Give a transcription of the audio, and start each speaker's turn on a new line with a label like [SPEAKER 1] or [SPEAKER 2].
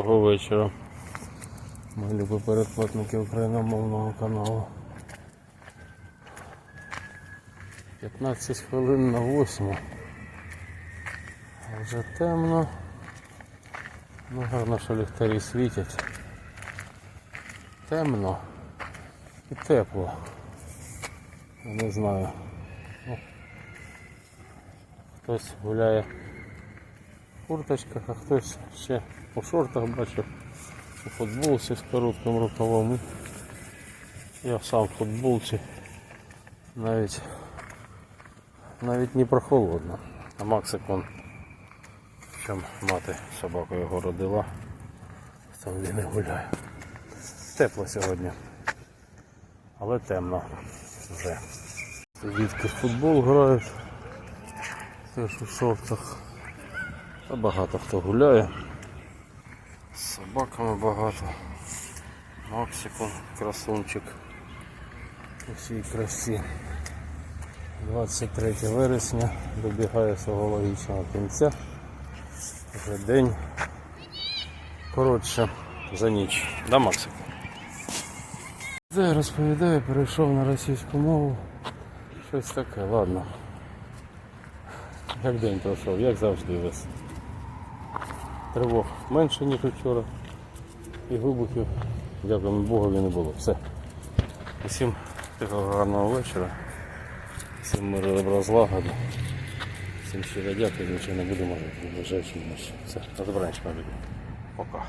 [SPEAKER 1] Доброго вечора. Мої любі передплатники україномовного каналу. 15 хвилин на 8. Вже темно. Ну гарно, що ліхтарі світять. Темно і тепло. Я не знаю. Ну, хтось гуляє курточках, а хтось ще у шортах бачив, у футболці з коротким рукавом. Я сам в футболці навіть навіть не прохолодно. А Максик он, чим мати собаку його родила, там він і гуляє. Тепло сьогодні, але темно вже. Дітки в футбол грають, теж у шортах. Багато хто гуляє. З собаками багато. Максик он, красунчик. У всій красі. 23 вересня добігає свого логічного кінця. Вже день коротше за ніч. Да, Максик? Де розповідаю, перейшов на російську мову. Щось таке, ладно. Як день пройшов, як завжди весь. Тривог менше, ніж вчора. І вибухів, дякуємо Богові, не було. Все. Усім такого гарного вечора. Всім миру добра злагоди. Всім щиро дякую, нічого не будемо в ближайшому що Все, на добраніч, мої. Пока.